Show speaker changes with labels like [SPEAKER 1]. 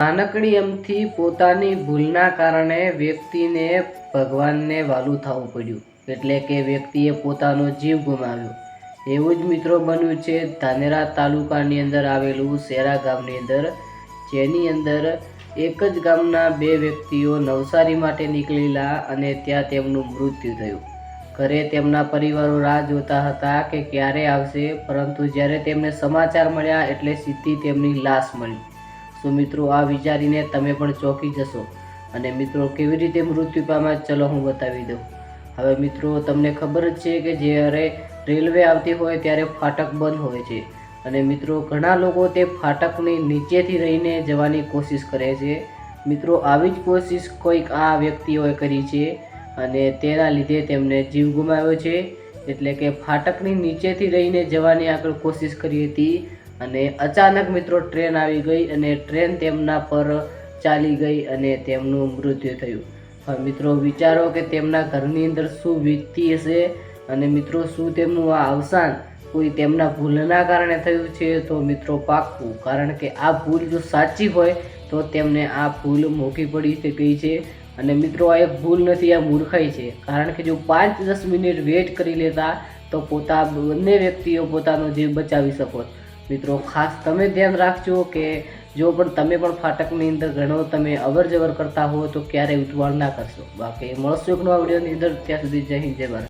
[SPEAKER 1] નાનકડી એમથી પોતાની ભૂલના કારણે વ્યક્તિને ભગવાનને વાલું થવું પડ્યું. એટલે કે વ્યક્તિએ પોતાનો જીવ ગુમાવ્યો. એવું જ મિત્રો બન્યું છે ધાનેરા તાલુકાની અંદર આવેલું શેરા ગામની અંદર, જેની અંદર એક જ ગામના બે વ્યક્તિઓ નવસારી માટે નીકળેલા અને ત્યાં તેમનું મૃત્યુ થયું. ઘરે તેમના પરિવારો રાહ જોતા હતા કે ક્યારે આવશે, પરંતુ જ્યારે તેમને સમાચાર મળ્યા એટલે સીધી તેમની લાશ મળી. તો મિત્રો, આ વિચારીને તમે પણ ચોંકી જશો. અને મિત્રો, કેવી રીતે મૃત્યુ પામ્યા ચલો હું બતાવી દઉં. હવે મિત્રો, તમને ખબર જ છે કે જ્યારે રેલવે આવતી હોય ત્યારે ફાટક બંધ હોય છે. અને મિત્રો, ઘણા લોકો તે ફાટકની નીચેથી રહીને જવાની કોશિશ કરે છે. મિત્રો, આવી જ કોશિશ કોઈક આ વ્યક્તિઓએ કરી છે અને તેના લીધે તેમને જીવ ગુમાવ્યો છે. એટલે કે ફાટકની નીચેથી રહીને જવાની આગળ કોશિશ કરી હતી. અને અચાનક મિત્રો ટ્રેન આવી ગઈ અને ટ્રેન તેમના પર ચાલી ગઈ અને તેમનું મૃત્યુ થયું. હવે મિત્રો વિચારો કે તેમના ઘરની અંદર શું વીતતી હશે અને મિત્રો શું તેમનું આ અવસાન કોઈ તેમના ભૂલના કારણે થયું છે તો મિત્રો પાકવું કારણ કે આ ભૂલ જો સાચી હોય તો તેમને આ ભૂલ મોકી પડી શકી છે અને મિત્રો આ એક ભૂલ નથી, આ મૂર્ખાઈ છે. કારણ કે જો પાંચ દસ મિનિટ વેટ કરી લેતા તો પોતા બંને વ્યક્તિઓ પોતાનો જીવ બચાવી શકો. મિત્રો, ખાસ તમે ધ્યાન રાખજો કે જો પણ તમે પણ ફાટકની અંદર ઘણો તમે અવર જવર કરતા હો તો ક્યારેય ઉતવાળ ના કરશો. બાકી મળશો એક નવા વિડીયોની અંદર. ત્યાં સુધી જય હિન્દ, જય ભારત.